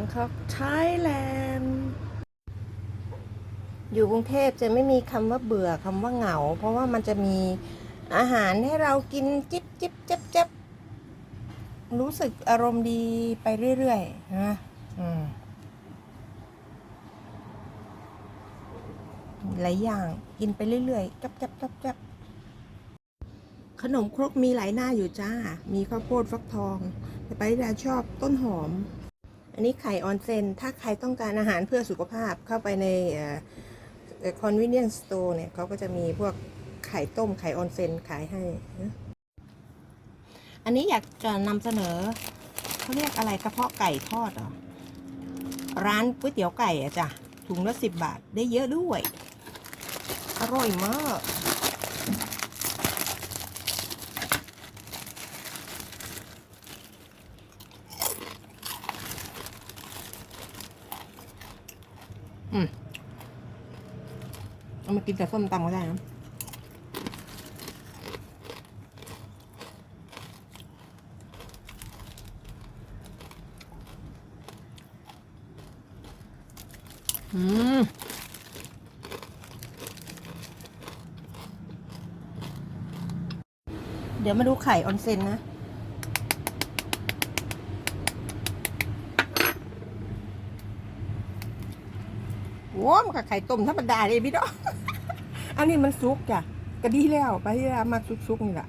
Bangkok Thailand อยู่กรุงเทพจะไม่มีคำว่าเบื่อคำว่าเหงา เพราะว่ามันจะมีอาหารให้เรากินจิบจิบจับจับรู้สึกอารมณ์ดีไปเรื่อยๆนะอืมหลายอย่างกินไปเรื่อยๆจับจับจับจับขนมครกมีหลายหน้าอยู่จ้า มีข้าวโพดฟักทอง แต่ไปดาชอบต้นหอม อันนี้ไข่ออนเซน ถ้าใครต้องการอาหารเพื่อสุขภาพเข้าไปในคอนเวเนียนสโตร์เนี่ยเขาก็จะมีพวกไข่ต้มไข่ออนเซนขายให้ อันนี้อยากจะนำเสนอเขาเรียกอะไรกระเพาะไก่ทอดเหรอ ร้านก๋วยเตี๋ยวไก่อะจ้ะถุงละสิบบาทได้เยอะด้วย อร่อยมาก อืมเอามากินกับส้มตำก็ได้นะอืมเดี๋ยวมาดูไข่ออนเซ็นนะ โว้มันกับไข่ต้มธรรมดาเลยพี่น้องอันนี้มันซุกจ้ะก็ดีแล้วไปที่ร้านมาซุกๆนี่แหละ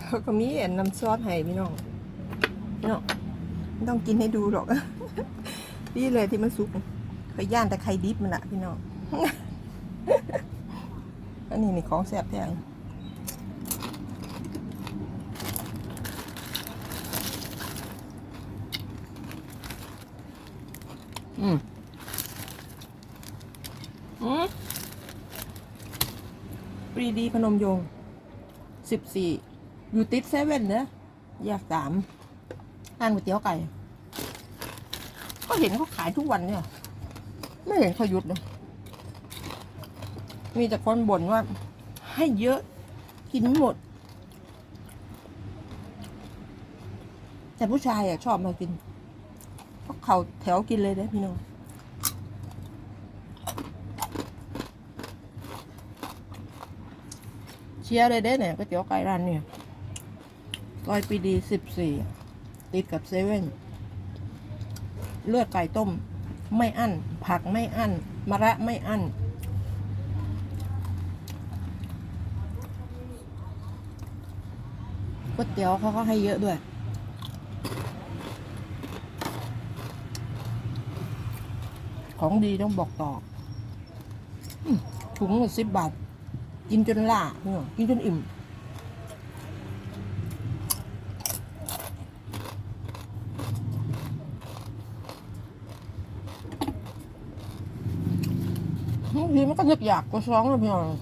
เขาก็มีอันน้ำซอสให้พี่น้องพี่น้องต้องกินให้ดูหรอกนี่เลยที่มันซุกเคยย่านแต่ไข่ดิบมันอะพี่น้องอันนี้นี่ของแซ่บแท้ อืมอืมปรีดีพนมยงค์สิบสี่อยู่ติดเซเว่นเนอะแยกสามร้านก๋วยเตี๋ยวไก่ ก็เห็นเขาขายทุกวันเนี่ย ไม่เห็นเขาหยุดเลยมีแต่คนบ่นว่า ให้เยอะ กินไม่หมด แต่ผู้ชายอะชอบมากิน เพราะเขาแถวกินเลยเด้พี่น้องเชียร์เลยเด้เนี่ยก๋วยเตี๋ยวไก่ร้านเนี่ยซอยปีดีสิบสี่ติดกับเซเว่นเลือดไก่ต้ม ไม่อั้น ผักไม่อั้นมะระไม่อั้นก๋วยเตี๋ยวเขาก็ให้เยอะด้วย ของดีต้องบอกต่อถุงละสิบบาท กินจนล่าเนี่ยกินจนอิ่ม บางทีมันก็นึกอยากกว่าซ้องเลยพี่น้อง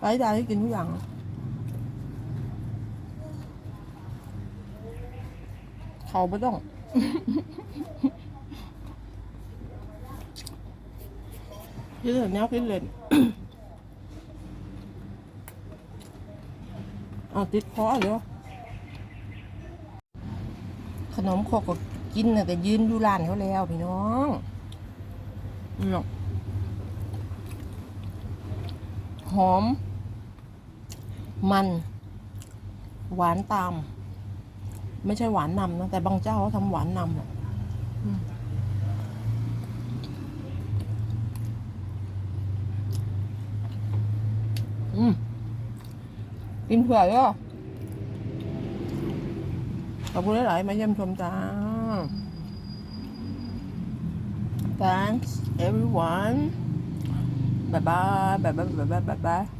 ไปได้กินทุกอย่าง เขาไม่ต้องกินเลยแนวกินเลยอ่าติดคอเดี๋ยวขนมโคกก็กินนะแต่ยืนดูร้านเขาแล้วพี่น้องนี่หรอกหอม มัน หวานตาม ไม่ใช่หวานนำนะแต่บางเจ้าเขาทำหวานนำอะอืมกินเผื่อด้วยขอบคุณหลาย ๆ มาเยี่ยมชมจ้า Thanks everyone bye bye bye bye bye bye bye